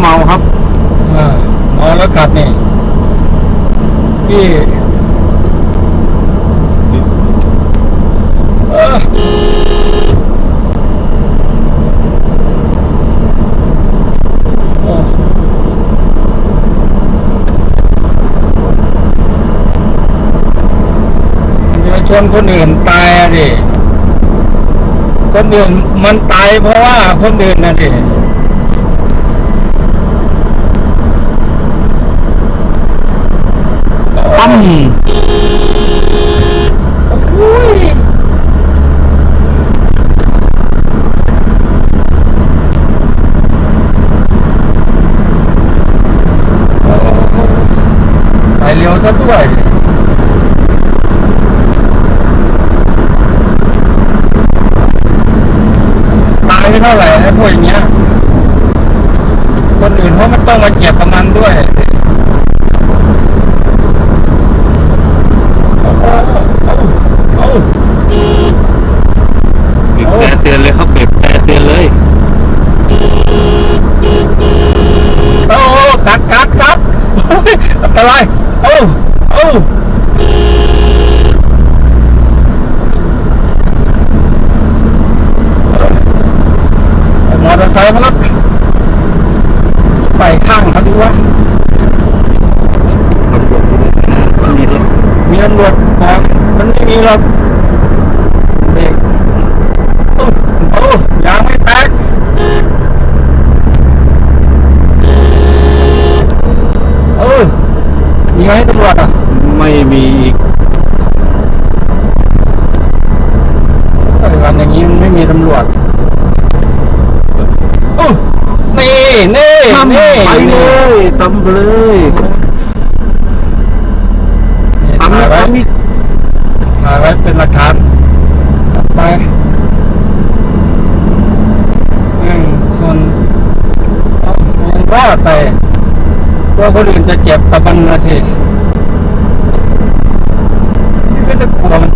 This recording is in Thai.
เมาครับอ่าเมาแล้วกลับนี่พี่จะไปชนคนอื่นตายอะดิ คนอื่นมันตายเพราะว่าคนอื่นนะดิ ปั๊ม อุ้ย ไปเร็วซะด้วยตายไม่เท่าไหร่ไอ้พวกอย่างเงี้ยคนอื่นเพราะมันต้องมาเจ็บกับมันด้วยเอาเอาเอา บีบแต่เตือนเลยครับบีบแต่เตือนเลย โอ้กัดกัดกัดโอ้ยอันตราย โอ้โอ้เอามอเตอร์ไซค์มาแล้วไปข้างเขาดูวะมันมีรถมีตำรวจบอกมันไม่มีหรอก ไหมตำรวจอะไม่มีอีกไอ้วันอย่างนี้มันไม่มีตำรวจโอ้นี่นี่ทำนี่ไปเลยตำไปเลยถ่าทำยแล้วไว้ทำอีกถ่ายไว้เป็นหลักฐานไปแม่งชนเอ้ายังรอดไปกลัวคนอื่นจะเจ็บกับมันนะสิ ไม่ได้กลัวมันต